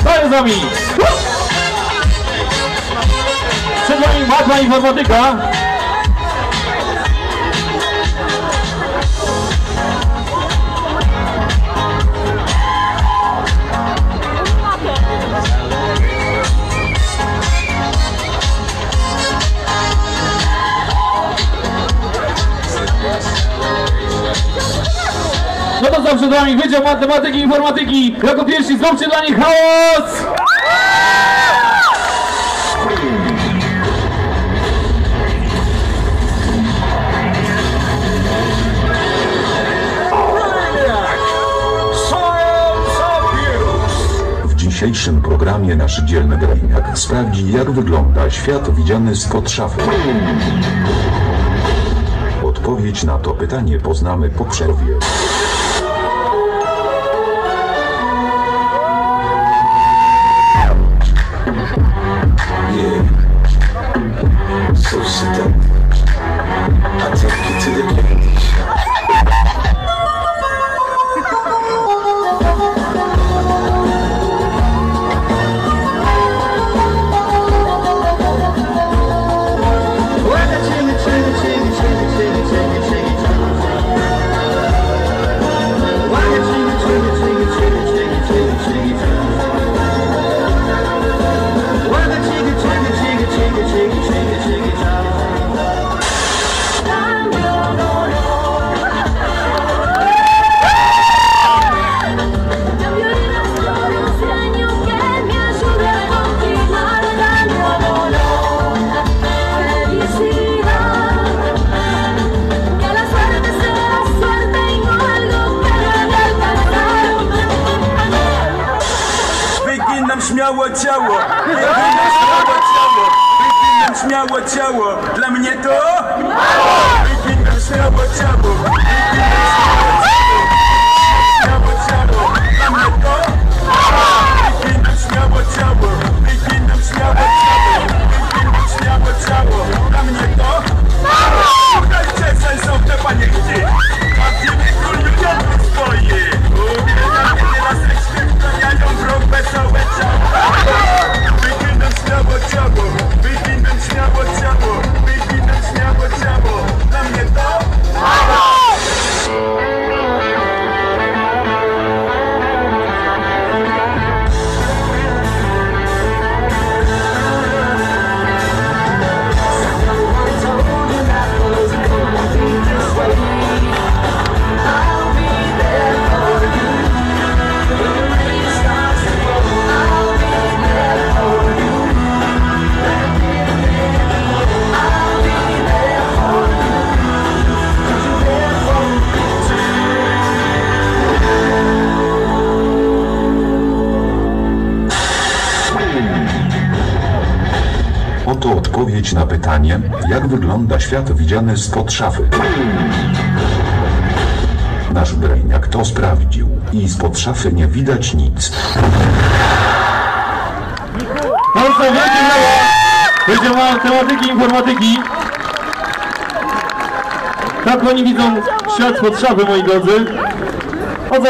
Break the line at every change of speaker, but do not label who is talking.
Staję z nami! Przed wami łatwa informatyka. Co przed wami Wydział Matematyki i Informatyki. Jako pierwsi zróbcie dla nich chaos!
W dzisiejszym programie nasz dzielny Brejniak sprawdzi jak wygląda świat widziany spod szafy. Odpowiedź na to pytanie poznamy po przerwie.
Śmiało ciało, wyginam śmiało ciało, wyginam śmiało ciało. Dla mnie to wyginam śmiało ciało, śmiało
Oto odpowiedź na pytanie, jak wygląda świat widziany spod szafy. Nasz Brejniak to sprawdził i spod szafy nie widać nic.
Co, wielkie brawo! Wydział Matematyki Informatyki. Tak oni widzą świat spod szafy, moi drodzy.